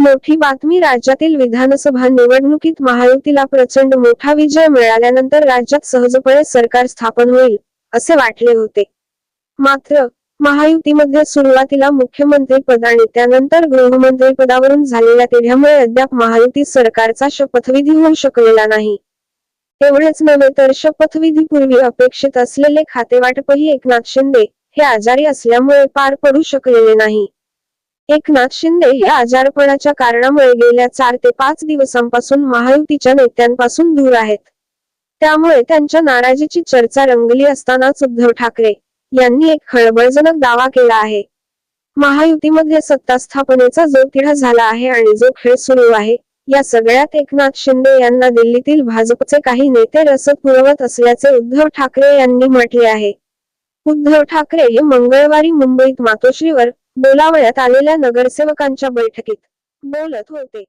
मोठी बातमी राज्यातील विधानसभा निवडणुकीत महायुतीला प्रचंड मोठा विजय मिळाल्यानंतर राज्यात सहजपणे सरकार स्थापन होईल असे वाटले होते. मात्र महायुतीमध्ये सुरुवातीला मुख्यमंत्री पद आणि त्यानंतर गृहमंत्री पदावरून झालेल्या तेढ्यामुळे अद्याप महायुती सरकारचा शपथविधी होऊ शकलेला नाही. एवढेच नव्हे तर शपथविधीपूर्वी अपेक्षित असलेले खातेवाटपही एकनाथ शिंदे हे आजारी असल्यामुळे पार पडू शकलेले नाही. एकनाथ शिंदे हे आजारपणाच्या कारणामुळे गेल्या चार ते पाच दिवसांपासून महायुतीच्या नेत्यांपासून दूर आहेत. त्यामुळे त्यांच्या नाराजीची चर्चा रंगली असतानाच उद्धव ठाकरे यांनी एक खळबळजनक दावा केला आहे. महायुतीमध्ये सत्ता स्थापनेचा जो तिढा झाला आहे आणि जो खेळ सुरू आहे या सगळ्यात एकनाथ शिंदे यांना दिल्लीतील भाजपचे काही नेते रसद पुरवत असल्याचे उद्धव ठाकरे यांनी म्हटले आहे. उद्धव ठाकरे हे मंगळवारी मुंबईत मातोश्रीवर बोलावण्यात आलेल्या नगरसेवकांच्या बैठकीत बोलत होते.